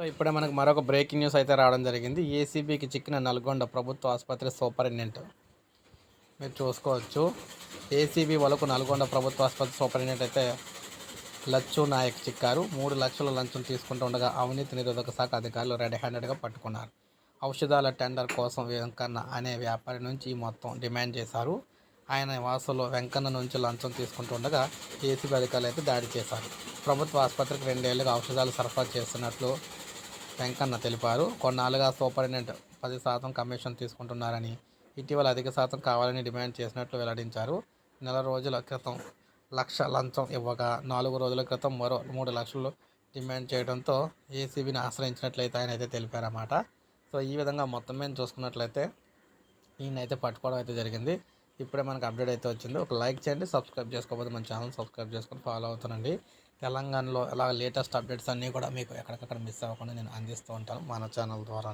So ఇప్పుడే మనకు మరొక బ్రేకింగ్ న్యూస్ అయితే రావడం జరిగింది. ఏసీబీకి చిక్కిన నల్గొండ ప్రభుత్వ ఆసుపత్రి సూపరింటెండెంట్. మీరు చూసుకోవచ్చు. ఏసీబీ వరకు నల్గొండ ప్రభుత్వ ఆసుపత్రి సూపరింటెండెంట్ అయితే లచ్చు నాయక్ చిక్కారు. మూడు లక్షల లంచం తీసుకుంటూ ఉండగా అవినీతి నిరోధక శాఖ అధికారులు రెడ్ హ్యాండెడ్గా పట్టుకున్నారు. ఔషధాల టెండర్ కోసం వెంకన్న అనే వ్యాపారి నుంచి ఈ మొత్తం డిమాండ్ చేశారు. ఆయన వాసులో వెంకన్న నుంచి లంచం తీసుకుంటూ ఉండగా ఏసీబీ అధికారులు అయితే దాడి చేశారు. ప్రభుత్వ ఆసుపత్రికి రెండేళ్ళుగా ఔషధాలు సరఫరా చేస్తున్నట్లు వెంకన్న తెలిపారు. కొన్నాళ్ళుగా సూపరింటెండెంట్ పది శాతం కమిషన్ తీసుకుంటున్నారని ఇటీవల అధిక శాతం కావాలని డిమాండ్ చేసినట్లు వెల్లడించారు. నెల రోజుల క్రితం లక్ష లంచం ఇవ్వగా నాలుగు రోజుల క్రితం మరో మూడు లక్షలు డిమాండ్ చేయడంతో ఏసీబీని ఆశ్రయించినట్లయితే ఆయన అయితే తెలిపారన్నమాట. సో ఈ విధంగా మొత్తం మీద చూసుకున్నట్లయితే ఈయన అయితే పట్టుకోవడం అయితే జరిగింది. ఇప్పుడే మనకు అప్డేట్ అయితే వచ్చింది. ఒక లైక్ చేయండి సబ్స్క్రైబ్ చేసుకోకపోతే మన ఛానల్ సబ్స్క్రైబ్ చేసుకొని ఫాలో అవుతానండి. తెలంగాణలో ఇలా లేటెస్ట్ అప్డేట్స్ అన్నీ కూడా మీకు ఎక్కడికక్కడ మిస్ అవ్వకుండా నేను అందిస్తూ ఉంటాను మన ఛానల్ ద్వారా